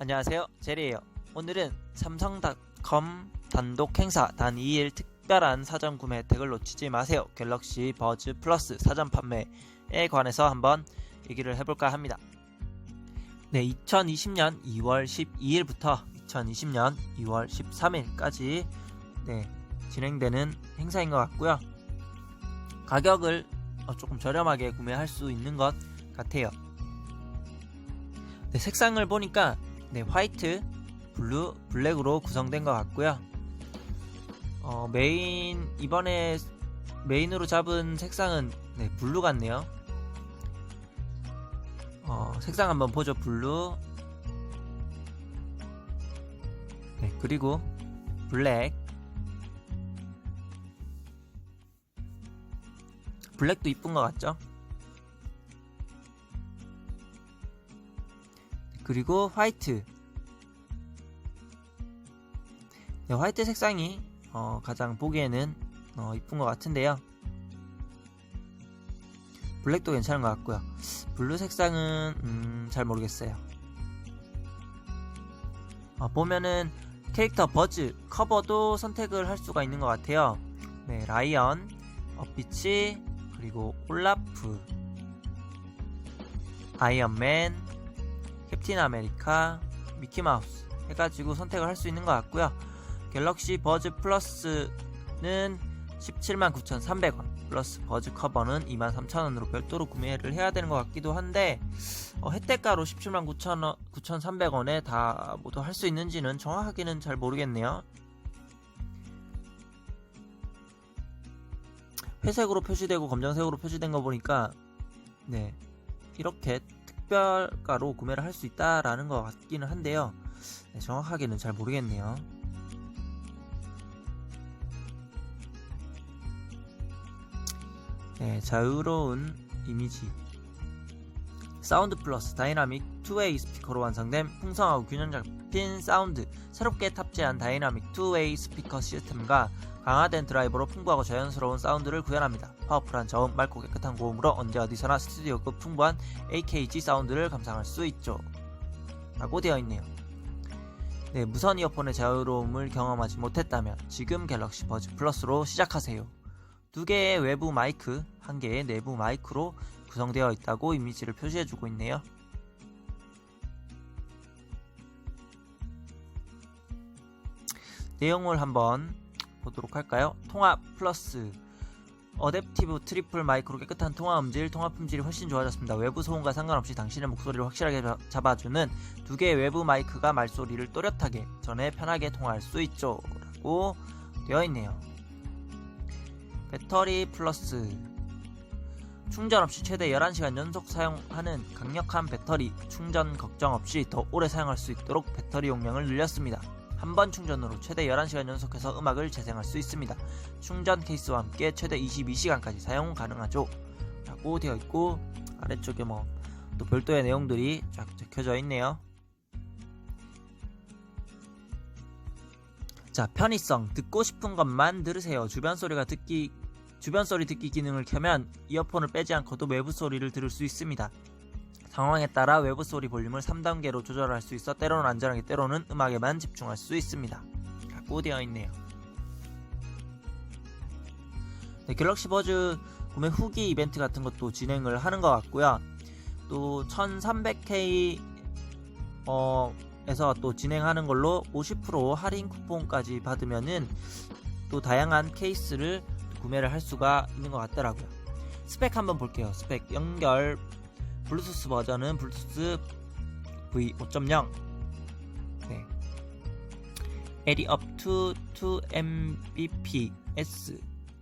안녕하세요. 제리예요. 오늘은 삼성닷컴 단독 행사 단 2일 특별한 사전 구매 혜택을 놓치지 마세요. 갤럭시 버즈 플러스 사전 판매에 관해서 한번 얘기를 해볼까 합니다. 네, 2020년 2월 12일부터 2020년 2월 13일까지 네, 진행되는 행사인 것 같고요. 가격을 어, 조금 저렴하게 구매할 수 있는 것 같아요. 네, 색상을 보니까 네, 화이트, 블루, 블랙으로 구성된 것 같고요. 어, 메인 이번에 메인으로 잡은 색상은 네, 블루 같네요. 어, 색상 한번 보죠. 블루. 네, 그리고 블랙. 블랙도 이쁜 것 같죠? 그리고 화이트. 네, 화이트 색상이 어, 가장 보기에는 어, 이쁜 것 같은데요. 블랙도 괜찮은 것 같고요. 블루 색상은 음, 잘 모르겠어요. 어, 보면은 캐릭터 버즈 커버도 선택을 할 수가 있는 것 같아요. 네, 라이언, 어피치, 그리고 올라프, 아이언맨, 캡틴 아메리카, 미키마우스 해가지고 선택을 할 수 있는 것 같고요. 갤럭시 버즈 플러스는 179,300원 플러스 버즈 커버는 23,000원으로 별도로 구매를 해야 되는 것 같기도 한데 어, 혜택가로 179,000원, 9,300원에 다 모두 할 수 있는지는 정확하게는 잘 모르겠네요. 회색으로 표시되고 검정색으로 표시된 거 보니까 네 이렇게 특별가로 구매를 할 수 있다라는 것 같기는 한데요. 네, 정확하게는 잘 모르겠네요. 네, 자유로운 이미지. 사운드 플러스 다이나믹 2웨이 스피커로 완성된 풍성하고 균형 잡힌 사운드, 새롭게 탑재한 다이나믹 2웨이 스피커 시스템과 강화된 드라이버로 풍부하고 자연스러운 사운드를 구현합니다. 파워풀한 저음, 맑고 깨끗한 고음으로 언제 어디서나 스튜디오급 풍부한 AKG 사운드를 감상할 수 있죠. 라고 되어 있네요. 네, 무선 이어폰의 자유로움을 경험하지 못했다면 지금 갤럭시 버즈 플러스로 시작하세요. 두 개의 외부 마이크, 한 개의 내부 마이크로 구성되어 있다고 이미지를 표시해주고 있네요. 내용을 한번 보도록 할까요? 통화 플러스 어댑티브 트리플 마이크로 깨끗한 통화 음질, 통화 품질이 훨씬 좋아졌습니다. 외부 소음과 상관없이 당신의 목소리를 확실하게 자- 잡아주는 두 개의 외부 마이크가 말소리를 또렷하게 전해 편하게 통화할 수 있죠. 라고 되어 있네요. 배터리 플러스 충전 없이 최대 11시간 연속 사용하는 강력한 배터리 충전 걱정 없이 더 오래 사용할 수 있도록 배터리 용량을 늘렸습니다. 한 번 충전으로 최대 11시간 연속해서 음악을 재생할 수 있습니다. 충전 케이스와 함께 최대 22시간까지 사용 가능하죠. 라고 되어 있고 아래쪽에 뭐 또 별도의 내용들이 쫙 적혀져 있네요. 자, 편의성 듣고 싶은 것만 들으세요. 주변 소리가 듣기 주변 소리 듣기 기능을 켜면 이어폰을 빼지 않고도 외부 소리를 들을 수 있습니다. 상황에 따라 외부 소리 볼륨을 3단계로 조절할 수 있어 때로는 안전하게 때로는 음악에만 집중할 수 있습니다. 라고 되어 있네요. 네, 갤럭시 버즈 구매 후기 이벤트 같은 것도 진행을 하는 것 같고요. 또 1300K 어, 에서 또 진행하는 걸로 50% 할인 쿠폰까지 받으면은 또 다양한 케이스를 구매를 할 수가 있는 것 같더라고요. 스펙 한번 볼게요. 스펙 연결 블루투스 버전은 블루투스 V5.0 네. LE up to 2mbps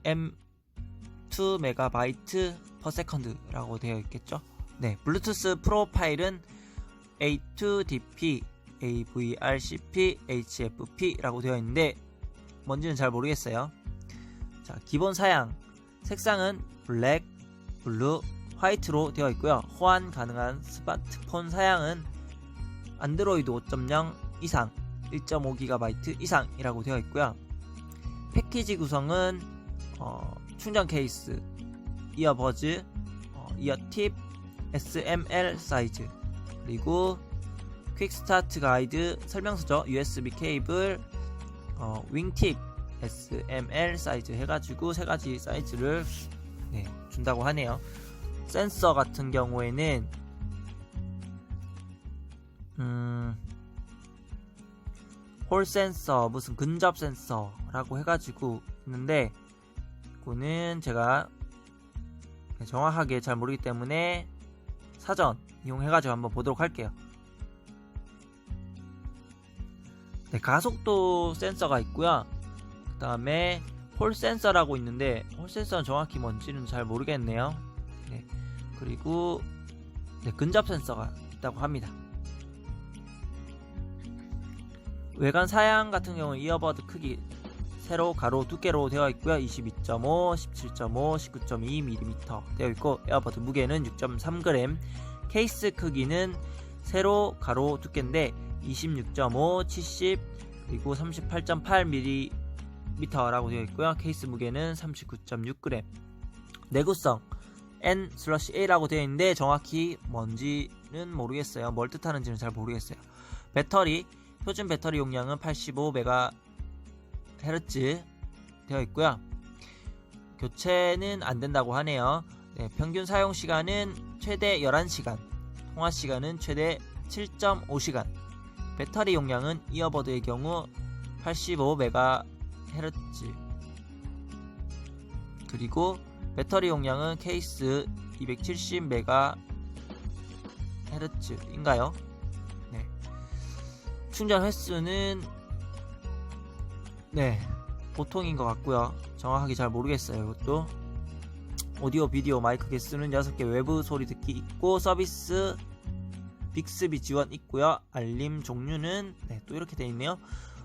m 2MB per second라고 되어 있겠죠. 네, 블루투스 프로파일은 A2DP, AVRCP, HFP라고 되어 있는데 뭔지는 잘 모르겠어요. 자, 기본 사양 색상은 블랙, 블루, 화이트로 되어 있고요. 호환 가능한 스마트폰 사양은 안드로이드 5.0 이상, 1.5GB 이상이라고 되어 있고요. 패키지 구성은 어, 충전 케이스, 이어버즈, 어, 이어팁, SML 사이즈, 그리고 퀵 스타트 가이드 설명서죠. USB 케이블, 어, 윙팁, SML 사이즈 해가지고 세 가지 사이즈를 네, 준다고 하네요. 센서 같은 경우에는 음, 홀 센서, 무슨 근접 센서라고 해가지고 있는데, 그거는 제가 정확하게 잘 모르기 때문에 사전 이용해가지고 한번 보도록 할게요. 네, 가속도 센서가 있고요. 그 다음에 홀 센서라고 있는데, 홀 센서는 정확히 뭔지는 잘 모르겠네요. 네, 그리고 네, 근접 센서가 있다고 합니다. 외관 사양 같은 경우는 이어버드 크기 세로 가로 두께로 되어 있고요. 22.5, 17.5, 19.2mm 되어 있고 에어버드 무게는 6.3g. 케이스 크기는 세로 가로 두께인데 26.5, 70 그리고 38.8mm라고 되어 있고요. 케이스 무게는 39.6g. 내구성 N/A라고 되어 있는데 정확히 뭔지는 모르겠어요. 뭘 뜻하는지는 잘 모르겠어요. 배터리 표준 배터리 용량은 85MHz 되어 있고요. 교체는 안 된다고 하네요. 네, 평균 사용 시간은 최대 11시간, 통화 시간은 최대 7.5시간. 배터리 용량은 이어버드의 경우 85MHz 그리고 배터리 용량은 케이스 270MHz인가요? 네. 충전 횟수는 네 보통인 것 같고요 정확하게 잘 모르겠어요 이것도 오디오 비디오 마이크 개수는 6개 외부 소리 듣기 있고 서비스 빅스비 지원 있고요 알림 종류는 네, 또 이렇게 되어 있네요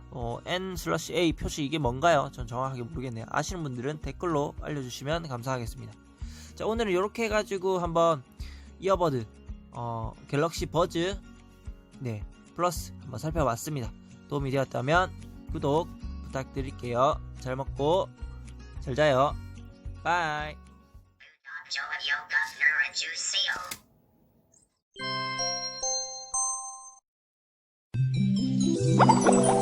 어, N/A 표시 이게 뭔가요? 전 정확하게 모르겠네요 아시는 분들은 댓글로 알려주시면 감사하겠습니다 자 오늘은 이렇게 해가지고 한번 이어버드 어, 갤럭시 버즈 네 플러스 한번 살펴봤습니다. 도움이 되었다면 구독 부탁드릴게요. 잘 먹고 잘 자요. 바이. 가스를 주세요.